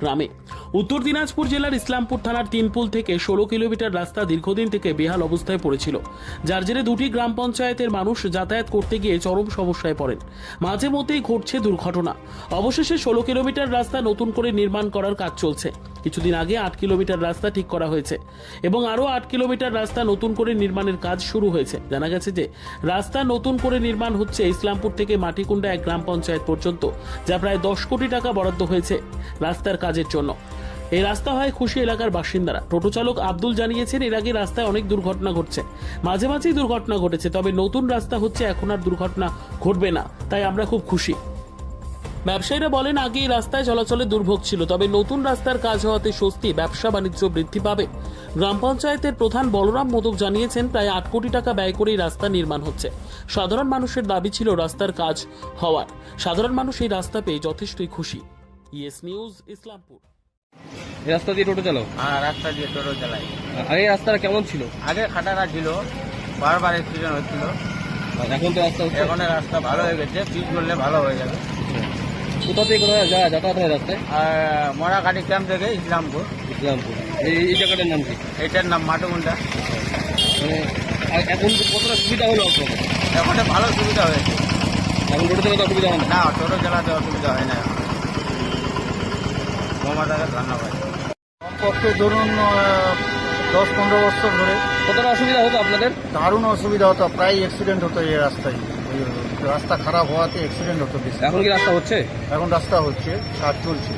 গ্রামে উত্তর দিনাজপুর জেলার ইসলামপুর থানার তিনপুল থেকে ষোলো কিলোমিটার রাস্তা দীর্ঘদিন থেকে বেহাল অবস্থায় পড়েছিল। যার জেরে দুটি গ্রাম পঞ্চায়েতের মানুষ যাতায়াত করতে গিয়ে চরম সমস্যায় পড়েন। মাঝে মধ্যেই ঘটছে দুর্ঘটনা। অবশেষে ষোলো কিলোমিটার রাস্তা নতুন করে নির্মাণ করার কাজ চলছে। কিছুদিন আগে আট কিলোমিটার রাস্তা ঠিক করা হয়েছে এবং আরও আট কিলোমিটার রাস্তা নতুন করে নির্মাণের কাজ শুরু হয়েছে। জানা গেছে যে, রাস্তা নতুন করে নির্মাণ হচ্ছে ইসলামপুর থেকে মাটিকুন্ডা এক গ্রাম পঞ্চায়েত পর্যন্ত, যা প্রায় দশ কোটি টাকা বরাদ্দ হয়েছে রাস্তার কাজের জন্য। এই রাস্তা হয় খুশি এলাকার বাসিন্দারা। টোটো চালক আব্দুল জানিয়েছেন, এর আগে রাস্তায় অনেক দুর্ঘটনা ঘটছে। মাঝে মাঝেই দুর্ঘটনা ঘটেছে, তবে নতুন রাস্তা হচ্ছে, এখন আর দুর্ঘটনা ঘটবে না। তাই আমরা খুব খুশি। ব্যবসায়ীরা বলেন, আগে এই রাস্তায় চলাচলে দুর্ভোগ ছিল, তবে নতুন রাস্তার কাজ হওয়াতে স্বস্তি, ব্যবসা বাণিজ্য বৃদ্ধি পাবে। গ্রাম পঞ্চায়েতের প্রধান বলরাম মোদক জানিয়েছেন, প্রায় আট কোটি টাকা ব্যয় করে এই রাস্তা নির্মাণ হচ্ছে। সাধারণ মানুষের দাবি ছিল রাস্তার কাজ হওয়ার। সাধারণ মানুষ এই রাস্তা পেয়ে যথেষ্টই খুশি। Yes news, Islampur. এই রাস্তা দিয়ে টোটো চালাও? হ্যাঁ রাস্তা দিয়ে টোটো চালাই। আগে এই রাস্তাটা কেমন ছিল? আগে খাটারা ছিল বারবার অ্যাক্সিডেন্ট হচ্ছিল। এখন তো রাস্তা হচ্ছে? এখন রাস্তা ভালো হয়ে গেছে পিচ করলে ভালো হয়ে যাবে। কোথা থেকে কোথায় যায়? যাতায়াত হয় রাস্তায়? আর মরাকাটি ক্যাম্প থেকে ইসলামপুর। ইসলামপুর। এই এই জায়গাটার নাম কি? এটার নাম মাটুমুন্ডা। মানে আর এখন কতটা সুবিধা হলো আপনার এখন ভালো সুবিধা হয়েছে। এখন টোটো চালাতে অসুবিধা হয় না? না টোটো চালাতে অসুবিধা হয় না। মমতাকে ধন্যবাদ কমপক্ষে ধরুন দশ পনেরো বছর ধরে। কতটা অসুবিধা হতো আপনাদের? দারুণ অসুবিধা হতো প্রায় অ্যাক্সিডেন্ট হতো এই রাস্তায়। রাস্তা খারাপ হওয়াতে অ্যাক্সিডেন্ট হতো বেশি। এখন কি রাস্তা হচ্ছে? এখন রাস্তা হচ্ছে কাজ চলছে।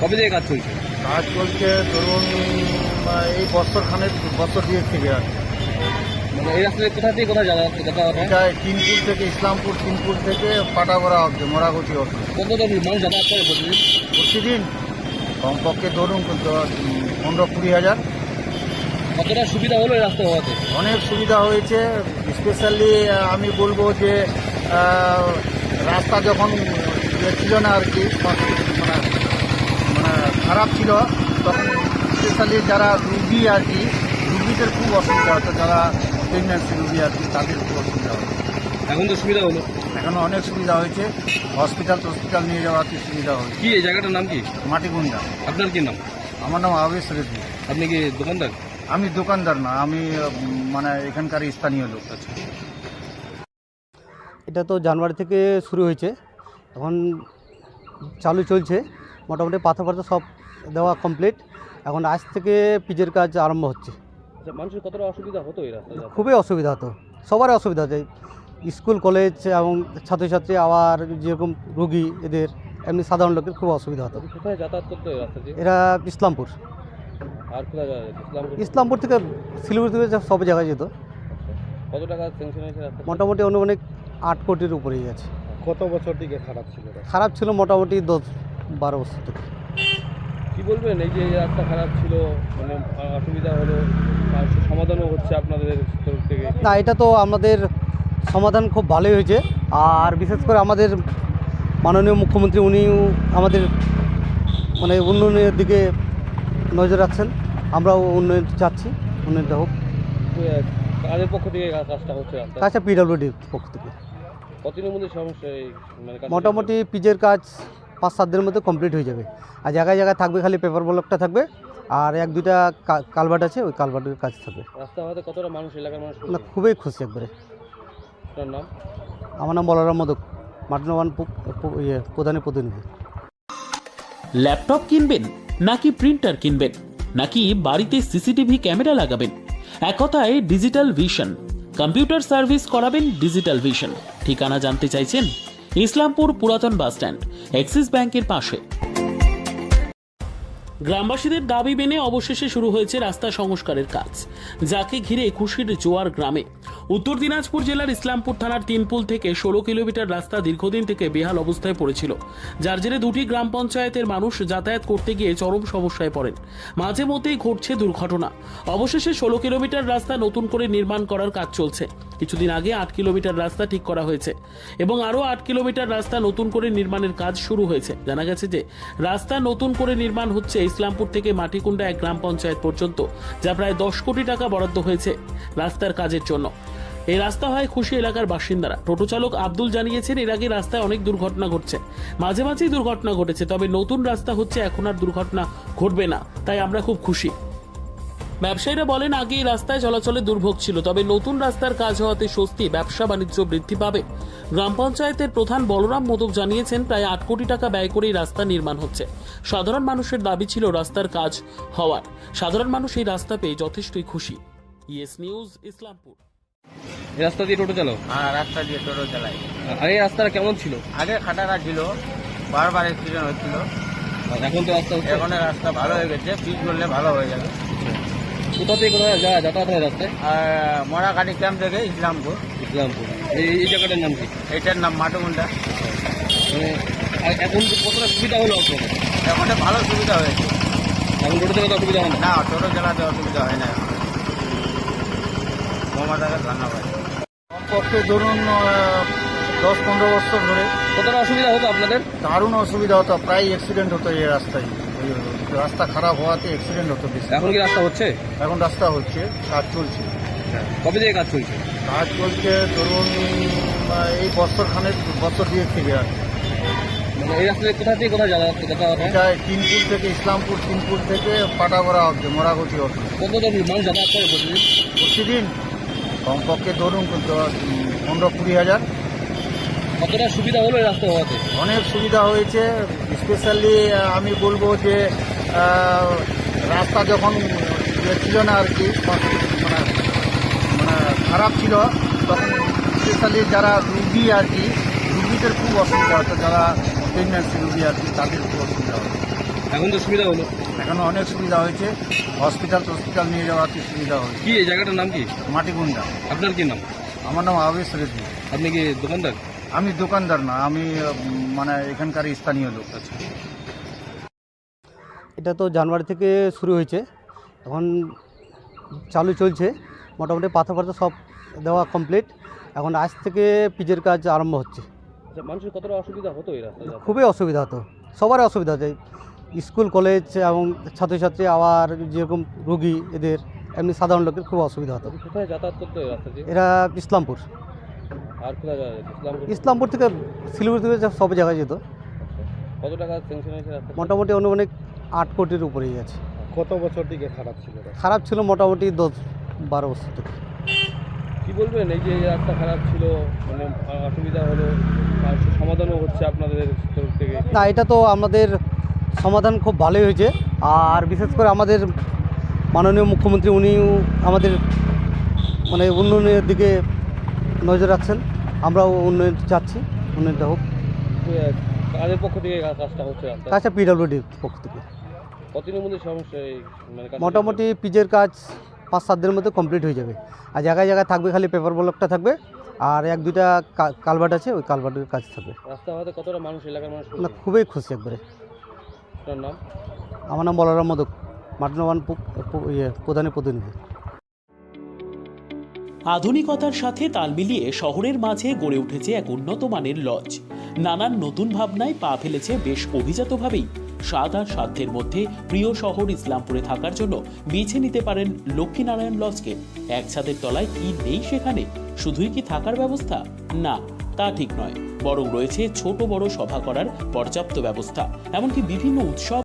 কবে থেকে কাজ চলছে? কাজ চলছে ধরুন এই বছর খানের বছর দিয়ে থেকে আর মানে এই রাস্তা দিয়ে কোথা থেকে কোথায় যাতায়াত যাতায়াত এটা তিনপুর থেকে ইসলামপুর তিনপুর থেকে পাটাগড়া অব্দি মোরাগুচি অব্দি কতজন মানুষ যাতায়াত করে প্রতিদিন? প্রতিদিন কমপক্ষে ধরুন পনেরো কুড়ি হাজার। কতটা সুবিধা হলো রাস্তা হওয়াতে? অনেক সুবিধা হয়েছে। স্পেশালি আমি বলব যে রাস্তা যখন ইয়ে ছিল না আর কি মানে মানে খারাপ ছিল তখন স্পেশালি যারা রুগী আর কি রুগীদের খুব অসুবিধা হতো যারা প্রেগনেন্সি রুগী আর কি তাদের খুব অসুবিধা হতো। এখন তো সুবিধা হলো। এখন অনেক সুবিধা হয়েছে। হসপিটাল হসপিটাল নিয়ে যাওয়াতে সুবিধা হয়েছে। কি এই জায়গাটার নাম কি? মাটিগুন্ডা আপনার কি নাম? আমার নাম আবেশ রেড্ডি। আপনি কি দোকানদার? আমি দোকানদার না আমি মানে এখানকার স্থানীয় লোক। আচ্ছা। এটা তো জানুয়ারি থেকে শুরু হয়েছে। এখন চালু চলছে। মোটামুটি পাথর পাথর সব দেওয়া কমপ্লিট এখন আজ থেকে পিজের কাজ আরম্ভ হচ্ছে। আচ্ছা মানুষের কতটা অসুবিধা হতো এই রাস্তায়? খুবই অসুবিধা হতো। সবারই অসুবিধা হচ্ছে স্কুল কলেজ এবং ছাত্রছাত্রী আবার যেরকম রুগী এদের এমনি সাধারণ লোকের খুব অসুবিধা হতো। কোথায় যাতায়াত করতো এই রাস্তা দিয়ে এরা ইসলামপুর। আর কোথায় যাওয়া যেত? ইসলামপুর? ইসলামপুর থেকে শিলিগুড়ি থেকে সব জায়গায় যেত। কত টাকা স্যাংশন হয়েছে রাস্তা মোটামুটি অনুমানিক আট কোটির উপরেই আছে। কত বছর থেকে খারাপ ছিল খারাপ ছিল মোটামুটি দশ বারো বছর থেকে। কি বলবেন? এই যে এই রাস্তা খারাপ ছিল মানে অসুবিধা হলো আর সমাধানও হচ্ছে আপনাদের তরফ থেকে? না এটা তো আমাদের সমাধান খুব ভালোই হয়েছে। আর বিশেষ করে আমাদের মাননীয় মুখ্যমন্ত্রী উনিও আমাদের মানে উন্নয়নের দিকে নজর রাখছেন। আমরাও উন্নয়ন চাচ্ছি উন্নয়নটা হোক। আহ, কাজের পক্ষ থেকে কাজটা হচ্ছে কাজটা পিডাব্লিউডির পক্ষ থেকে। কতদিনের মধ্যে সমস্যা এই মানে মোটামুটি পিজের কাজ পাঁচ সাত দিনের মধ্যে কমপ্লিট হয়ে যাবে। আর জায়গায় জায়গায় থাকবে খালি পেপার ব্লকটা থাকবে। আর এক দুইটা কালভার্ট আছে ওই কালভার্টের কাজ থাকবে। রাস্তা কতটা মানুষ এলাকার মানুষ না খুবই খুশি একবারে। আপনার নাম? আমার নাম বলরাম মোদক মাটনবান ইয়ে প্রধানের প্রতিনিধি। ল্যাপটপ কিনবেন নাকি প্রিন্টার কিনবেন? নাকি বাড়িতে সিসিটিভি ক্যামেরা লাগাবেন? এক কথায় ডিজিটাল ভিশন। কম্পিউটার সার্ভিস করাবেন ডিজিটাল ভিশন। ঠিকানা জানতে চাইছেন ইসলামপুর পুরাতন বাসস্ট্যান্ড অ্যাক্সিস ব্যাংকের পাশে। গ্রামবাসীদের দাবি মেনে অবশেষে শুরু হয়েছে রাস্তা সংস্কারের কাজ, যাকে ঘিরে খুশির জোয়ার গ্রামে। উত্তর দিনাজপুর জেলার ইসলামপুর থানার তিনপুল থেকে ষোলো কিলোমিটার রাস্তা দীর্ঘদিন থেকে বেহাল অবস্থায় পড়েছিল, যার জেরে দুটি গ্রাম পঞ্চায়েতের মানুষ যাতায়াত করতে গিয়ে চরম সমস্যায় পড়েন। মাঝে মধ্যেই ঘটছে দুর্ঘটনা। অবশেষে ষোলো কিলোমিটার রাস্তা নতুন করে নির্মাণ করার কাজ চলছে। কিছুদিন আগে আট কিলোমিটার রাস্তা ঠিক করা হয়েছে এবং আরও আট কিলোমিটার রাস্তা নতুন করে নির্মাণের কাজ শুরু হয়েছে। জানা গেছে যে, রাস্তা নতুন করে নির্মাণ হচ্ছে ইসলামপুর থেকে মাটিকুন্ডা এক গ্রাম পঞ্চায়েত পর্যন্ত, যা প্রায় দশ কোটি টাকা বরাদ্দ হয়েছে রাস্তার কাজের জন্য। এই রাস্তা হয় খুশি এলাকার বাসিন্দারা। টোটো চালক আব্দুল জানিয়েছেন, এর আগে রাস্তায় অনেক দুর্ঘটনা ঘটছে। মাঝে মাঝেই দুর্ঘটনা ঘটেছে, তবে নতুন রাস্তা হচ্ছে, এখন আর দুর্ঘটনা ঘটবে না। তাই আমরা খুব খুশি। ব্যবসায়ীরা বলেন আগে এই রাস্তায় চলাচলে দুর্ভোগ ছিল তবে নতুন রাস্তার কাজ হওয়াতে স্বস্তি ব্যবসা বাণিজ্য বৃদ্ধি পাবে। গ্রাম পঞ্চায়েতের প্রধান বলরাম মোদক জানিয়েছেন প্রায় আট কোটি টাকা ব্যয় করে এই রাস্তা নির্মাণ হচ্ছে। সাধারণ মানুষের দাবি ছিল রাস্তার কাজ হওয়ার। সাধারণ মানুষ এই রাস্তা পেয়ে যথেষ্টই খুশি। Yes news Islampur. রাস্তা দিয়ে টোটো চালাও? হ্যাঁ রাস্তা দিয়ে টোটো চালাই। আর এই রাস্তাটা কেমন ছিল? আগে খাটারা ছিল বারবার অ্যাক্সিডেন্ট হচ্ছিল। এখন তো রাস্তা এখন রাস্তা ভালো হয়ে গেছে পিচ করলে ভালো হয়ে যাবে। কোথা থেকে কোথায় যায় যাতায়াত হয় রাস্তায়? আর মরাকাটি ক্যাম্প থেকে ইসলামপুর। ইসলামপুর। এই এই জায়গাটার নাম কি? এটার নাম মাটুমুন্ডা। মানে এখন কতটা সুবিধা হলো আপনাদের? এখন ভালো সুবিধা হয়েছে। এখন টোটো চালাতে অসুবিধা হয় না? না টোটো চালাতে অসুবিধা হয় না এখন। মমতাকে ধন্যবাদ। কমপক্ষে ধরুন দশ পনেরো বছর ধরে। কতটা অসুবিধা হতো আপনাদের? দারুণ অসুবিধা হতো প্রায় অ্যাক্সিডেন্ট হতো এই রাস্তায়। রাস্তা খারাপ হওয়াতে অ্যাক্সিডেন্ট হতো বেশি। এখন কি রাস্তা হচ্ছে? এখন রাস্তা হচ্ছে কাজ চলছে। কবে থেকে কাজ চলছে? কাজ চলছে ধরুন এই বছর খানেক বছর দিয়ে থেকে আর। মানে এই রাস্তা কোথা থেকে কোথায় যাতায়াত যাতায়াত হয় এটা তিনপুর থেকে ইসলামপুর তিনপুর থেকে পাটাগড়া অব্দি মরাগতি অব্দি কতজন মানুষ যাতায়াত করে প্রতিদিন? প্রতিদিন কমপক্ষে ধরুন পনেরো কুড়ি হাজার। কতটা সুবিধা হলো রাস্তা হওয়াতে? অনেক সুবিধা হয়েছে স্পেশালি আমি বলব যে রাস্তা যখন ইয়ে ছিল না আর কি মানে মানে খারাপ ছিল তখন স্পেশালি যারা রুগী আর কি রুগীদের খুব অসুবিধা হতো যারা প্রেগনেন্সি রুগী আর কি তাদের খুব অসুবিধা হতো। এখন তো সুবিধা হলো। এখন অনেক সুবিধা হয়েছে হসপিটাল টসপিটাল নিয়ে যাওয়াতে সুবিধা হয়েছে। কি এই জায়গাটার নাম কি? মাটিগুন্ডা আপনার কি নাম? আমার নাম আবেশ রেড্ডি। আপনি কি দোকানদার? আমি দোকানদার না আমি মানে এখানকার স্থানীয় লোক। আচ্ছা। এটা তো জানুয়ারি থেকে শুরু হয়েছে। এখন চালু চলছে। মোটামুটি পাথর পাথর সব দেওয়া কমপ্লিট এখন আজ থেকে পিচের কাজ আরম্ভ হচ্ছে। আচ্ছা মানুষের কতটা অসুবিধা হতো এই রাস্তায় খুবই অসুবিধা হতো। সবারই অসুবিধা হচ্ছে স্কুল কলেজ এবং ছাত্রছাত্রী আবার যেরকম রুগী এদের এমনি সাধারণ লোকের খুব অসুবিধা হতো। কোথায় যাতায়াত করতো এরা ইসলামপুর। আর কোথায় ইসলামপুর? থেকে শিলিগুড়ি থেকে সব জায়গায় যেত। কত টাকা মোটামুটি অনুমানিক আট কোটির উপরেই আছে। কত বছর থেকে খারাপ ছিল খারাপ ছিল মোটামুটি দশ বারো বছর থেকে। কি বলবেন? এই যে রাস্তা খারাপ ছিল মানে অসুবিধা হলো সমাধানও হচ্ছে আপনাদের তরফ থেকে? না এটা তো আমাদের সমাধান খুব ভালোই হয়েছে। আর বিশেষ করে আমাদের মাননীয় মুখ্যমন্ত্রী উনিও আমাদের মানে উন্নয়নের দিকে নজর রাখছেন। আমরাও উন্নয়ন চাচ্ছি উন্নয়নটা হোক। কাজের পক্ষ থেকে কাজটা হচ্ছে কাজটা পিডাব্লিউডির পক্ষ থেকে। কতদিনের মধ্যে সমস্যা মানে মোটামুটি পিজের কাজ পাঁচ সাত দিনের মধ্যে কমপ্লিট হয়ে যাবে। আর জায়গায় জায়গায় থাকবে খালি পেপার ব্লকটা থাকবে। আর এক দুইটা কালভার্ট আছে ওই কালভার্টের কাজ থাকবে। রাস্তা হওয়াতে কতটা মানুষ এলাকার মানুষ না খুবই খুশি একবারে। আপনার নাম? আমার নাম বলরাম মোদক মাটনবান ইয়ে প্রধানের প্রতিনিধি। আধুনিকতার সাথে তাল মিলিয়ে শহরের মাঝে গড়ে উঠেছে এক উন্নত মানের লজ। নানান নতুন ভাবনায় পা ফেলেছে বেশ অভিজাতভাবেই স্বাদ আর সাধ্যের মধ্যে প্রিয় শহর ইসলামপুরে থাকার জন্য বেছে নিতে পারেন লক্ষ্মীনারায়ণ লজকে। এক ছাদের তলায় কি নেই সেখানে? শুধুই কি থাকার ব্যবস্থা? না, তা ঠিক নয়। বরং রয়েছে ছোট বড় সভা করার পর্যাপ্ত ব্যবস্থা, এমনকি বিভিন্ন উৎসব